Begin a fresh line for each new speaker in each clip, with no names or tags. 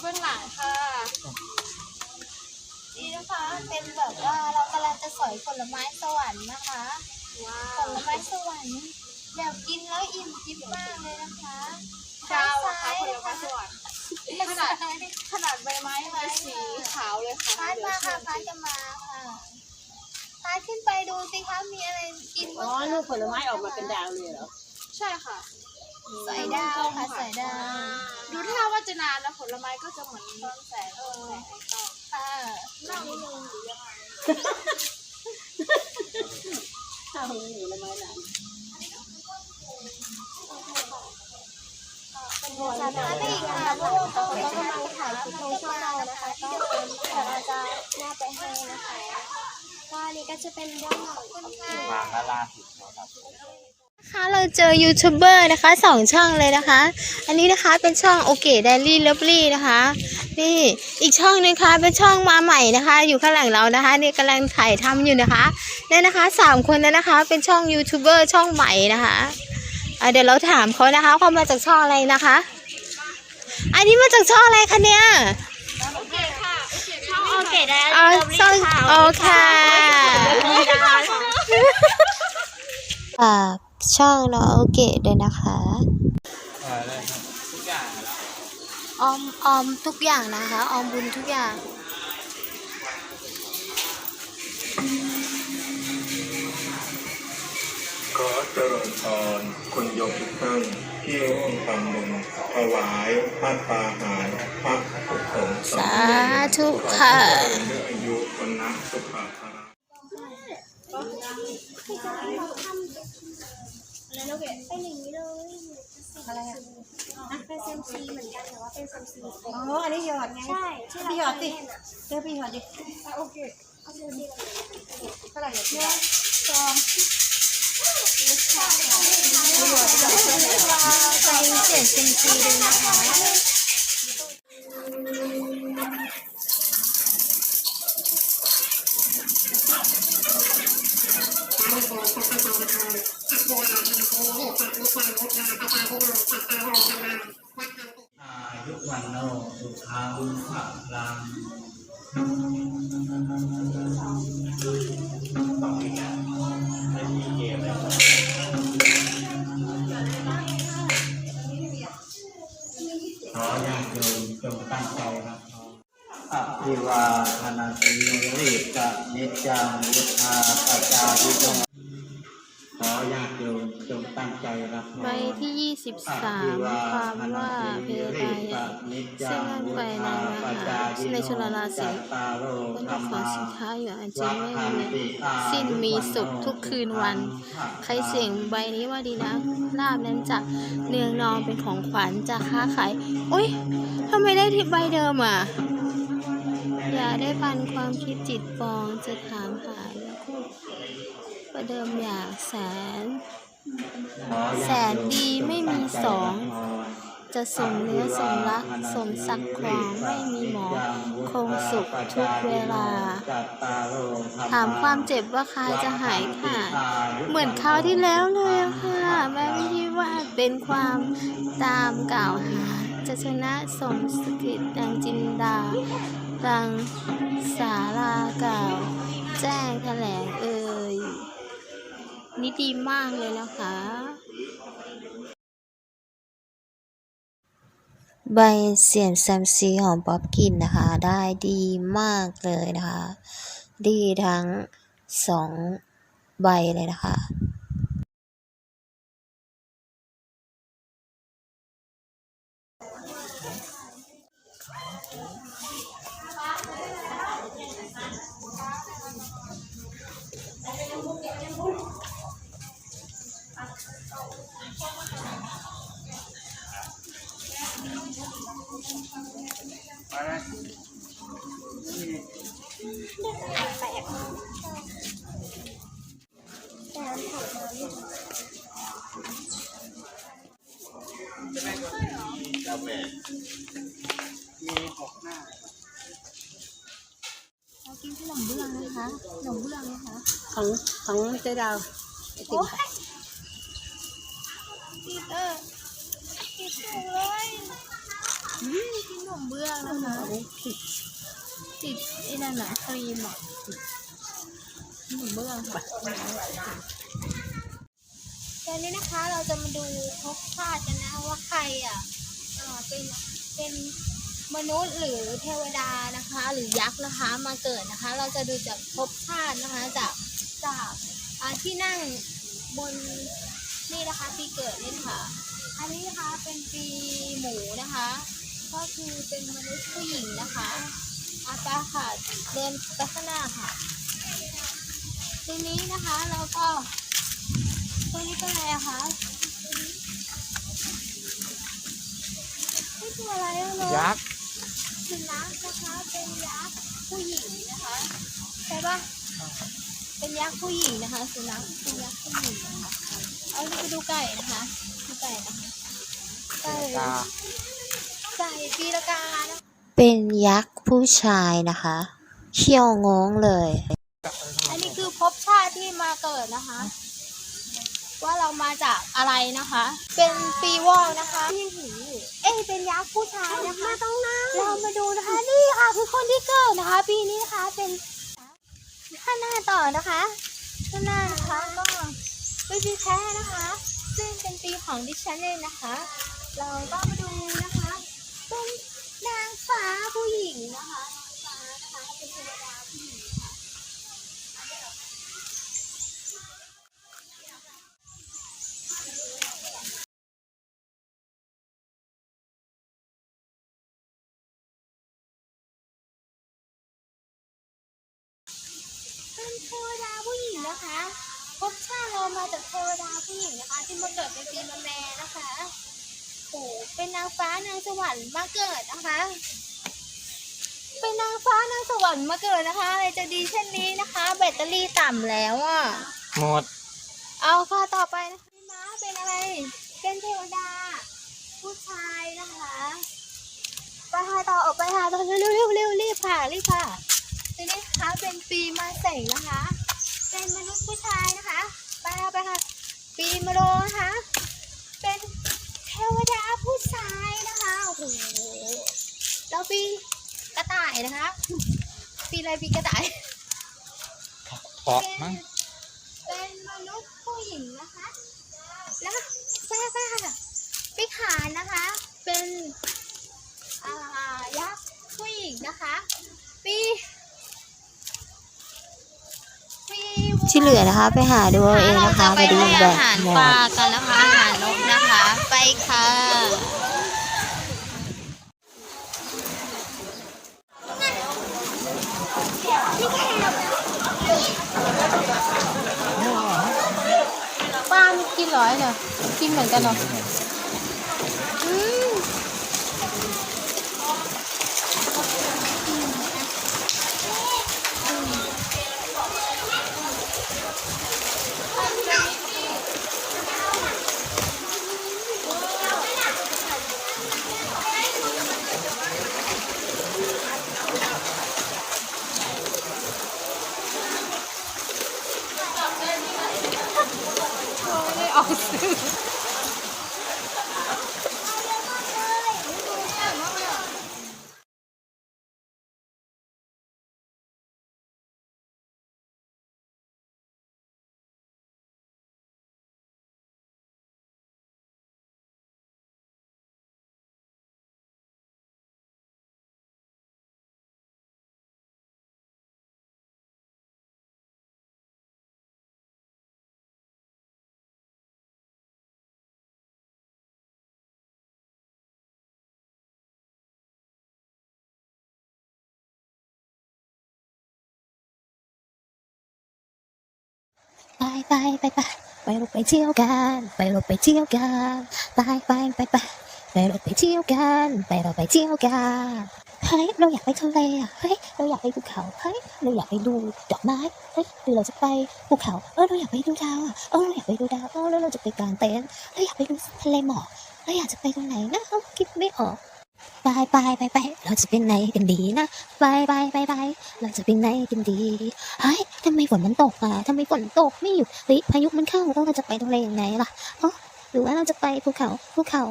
เบื้องหลังค่ะ
นี่นะคะ เป็นแบบว่าเรากำลังจะสอยผลไม้สวรรค์นะคะ
ว้า
ผลไม้สวรรค์แบบกินแล้วอิ่มทิพย์มากเลยนะคะ
ดาวอะค่ะ
ซ้าย
ผล
นะ
ไม้
คะ
สวรรค์ขนาดขนาดใบไม้มันสีขาวเลยค่ะ
พาดมาค่ะพาดจะมาค่ะพาดขึ้นไปดูสิคะมีอะไรกิน
อ๋อ
บ้างคะ
ลูกผลไม้ออกมาเป็นดาวเลยเหรอ
ใช่ค่ะ
ใส่ดาวค่ะใส่ดาว
ดูท่าว่าจะนานแล้วผลไม้ก็จะเหมือนต้นแสงต้นแสงในกล้อง
ค่ะ
นั่งนิดนึงหรือยังไง
ข้าวผลไม้หลาน
สามารถได้อีกค่ะเพราะว่าเขากำลังถ่ายคลิปลงช่องเรานะคะก็เดี๋ยวเราจะแนบไปให้นะคะก็อันนี้ก็จะเป็นด้านหลังคุณค่ะ
วางด้านล่างสุดนะครับ
ค่ะเราเจอยูทูบเบอร์นะคะสองช่องเลยนะคะ อันนี้นะคะเป็นช่องโอเคเดลี่เลิฟลี่นะคะ นี่อีกช่องหนึงค่ะเป็นช่องมาใหม่นะคะ อยู่ข้างหลังเรานะคะนี่กำลังถ่ายทำอยู่นะคะเนี่ยนะคะสามคนนั้นนะคะ เป็นช่องยูทูบเบอร์ช่องใหม่นะคะอะเดี๋ยวเราถามเขานะคะเขามาจากช่องอะไรนะคะ อันนี้มาจากช่องอะไรคะเนี่ย
โอเคค่ะโอเคได้
อ๋อช่องโอเคฝาก ช่องน้องโอเคด้วยนะคะ
อะไรครับทุกอย่างแล้ว
ออมออมทุกอย่างนะคะ ออมบุญทุกอย่าง
ขอเจริญพรคุณโยมทุกท่านที่ร่วมทำบุญถวายพระปาหารพระพุทธสงฆ์
สาธุค่ะ
ด้วยอายุวันนะสุข ภาพ
อ๋ออันนี้หยอดไงใช่พี่หยอดสิเจอพี่หยอดดิโอเคเท่าไหร่เนี่ยสอง
ไปเจ็ดซิมซีดูนะคะ
สุขังพระลังต่อไปนะไม่มีเกมแล้วขอญาติโยมจงตั้งใจรับพรอภิวาทนาสีริกะนิจจังวุธาปจาริโน ขอญาติโยมจงตั้งใจรับ
ใบที่ยี่สิบสามความว่าเพไดซึ่งนั่นไปในมหาในชลราศีคนจะขอสินค้าอยู่อันจริงไม่มีสิ้นมีสุขทุกคืนวัน ใครเสี่ยงใบนี้ว่าดีนะลาบนั้นจะเนืองนองเป็นของขวัญจะค้าขายอุ้ยทำไมได้ที่ใบเดิมอะ อย่าได้ปันความคิดจิตปองจะถามหา ประเดิมอยากแสน แสนดีไม่มีสอง จะสมเนื้อสมรัก สมศักดิ์ความไม่มีหมอ คงสุขทุกเวลา ถามความเจ็บว่าใครจะหายขาดเหมือนคราวที่แล้วเลยค่ะแม่ไม่คิดว่าเป็นความตามกล่าวหา จะชนะสมสกิดดังจินดา ดังสาลากล่าว แจ้งแถลงเอ่ย นี่ดีมากเลยนะคะ ใบเสียงแซมซีของป๊อปกินนะคะ ได้ดีมากเลยนะคะ ดีทั้งสองใบเลยนะคะ เรากินขนมเบื้องนะคะขนมเบื้องนะคะ
ของของเจ๊ดาวไอติมค่ะ
ติดเออติดถู เลย
กินขนมเบื้องนะคะติดไอ้นั่นน่ะครีมอะขนมเบื้องค่ะ
ตอนนี้นะคะเราจะมาดูภพชาติกันนะว่าใครอะเป็นเป็นมนุษย์หรือเทวดานะคะ หรือยักษ์นะคะมาเกิดนะคะ เราจะดูจากภพชาตินะคะจากจากที่นั่งบนนี่นะคะปีเกิดนี่ค่ะ อันนี้นะคะเป็นปีหมูนะคะ ก็คือเป็นมนุษย์ผู้หญิงนะคะอาปาค่ะเดินไปข้างหน้าค่ะทีนี้นะคะเราก็ตัวนี้เป็นอะไรอะคะนี่ตัวอะไรอะลูก
ยักษ์
สุนัขนะคะเป็นยักษ์ผู้หญิงนะคะใช่ปะเป็นยักษ์ผู้หญิงนะคะสุนัขเป็นยักษ์ผู้หญิงนะคะเอาเราไปดูไก่นะคะ ดูไก่นะคะไก่ไก่ปีละกานะ
เป็นยักษ์ผู้ชายนะคะเขี้ยวงงเลย
อันนี้คือภพชาติที่มาเกิดนะคะ ว่าเรามาจากอะไรนะคะ เป็นปีวอกนะคะที่หูเอ้ยเป็นยักษ์ผู้ชายนะคะต้องนั่งเรามาดูนะคะนี่ค่ะคือคนที่เกิดนะคะ ปีนี้นะคะเป็นข้างหน้าต่อนะคะข้างหน้านะคะก็เป็นปีแพ้นะคะ ซึ่งเป็นปีของดิฉันเองนะคะ เราก็มาดูนะคะเป็นนางฟ้าผู้หญิงนะคะนางฟ้านะคะเป็นเทวดาผู้หญิงค่ะเป็นเทวดาผู้หญิงนะคะ ภพชาติเรามาจากเทวดาผู้หญิงนะคะ ที่มาเกิดเป็นปีมะแม่นะคะโอ้เป็นนางฟ้านางสวรรค์มาเกิดนะคะ เป็นนางฟ้านางสวรรค์มาเกิดนะคะอะไรจะดีเช่นนี้นะคะ แบตเตอรี่ต่ำแล้วอะ
หมด
เอาค่ะต่อไปนะคะพี่ม้าเป็นอะไร เป็นเทวดา ผู้ชายนะคะ ไปหาต่อออกไปหาต่อเร็วเร็วเร็วเร็วรีบค่ะรีบค่ะทีนี้นะคะเป็นปีมาเสงนะคะ เป็นมนุษย์ผู้ชายนะคะไปค่ะไปค่ะปีมะโรงนะคะ เป็นเทวดาผู้ชายนะคะโอ้โหแล้วปีกระต่ายนะคะ ปีอะไรปีกระต่าย
เพาะมั้ง
เป็นมนุษย์ผู้หญิงนะคะ แล้วก็แซ่บค่ะปีขานนะคะ เป็นอ่ายักษ์ผู้หญิงนะคะปีปี
ที่เหลือนะคะ ไปหาดูเอาเองนะคะไปดู
ให้
แบ
อา
บ
หาร
หม
ป
ด
ลากันนะคะอาหารนกนะคะ ไปค่ะ
ป ลาไม่กินเหรอเนี่ยกินเหมือนกันเหรอ করছে ไปไปไปไปไปเราไปเที่ยวกัน ไปเราไปเที่ยวกันไปไปไปไปไปเราไปเที่ยวกัน ไปเราไปเที่ยวกันเฮ้ยเราอยากไปทะเลอะเฮ้ยเราอยากไปภูเขาเฮ้ยเราอยากไปดูดอกไม้เฮ้ยหรือเราจะไปภูเขาเออเราอยากไปดูดาวอะเออเราอยากไปดูดาวเออแล้วเราจะไปกางเต็นท์เราอยากไปดูทะเลหมอกเราอยากจะไปตรงไหนนะคิดไม่ออก ไปไปไปไปเราจะเป็นไหนกันดีนะไปไปไปไปเราจะเป็นไหนกันดีเฮ้ยทำไมฝนมันตกอะทำไมฝนตกไม่หยุดเฮ้ยพายุมันเข้าแล้วเราจะไปทะเลยังไงล่ะเออหรือว่าเราจะไปภูเขาภูเขา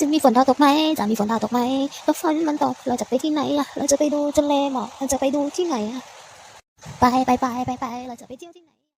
จะมีฝนดาวตกไหมจะมีฝนดาวตกไหมแล้วฝนมันตกเราจะไปที่ไหนอะเราจะไปดูทะเลหมอกเราจะไปดูที่ไหนอะไปไปไปไปไปเราจะไปเที่ยวที่ไหน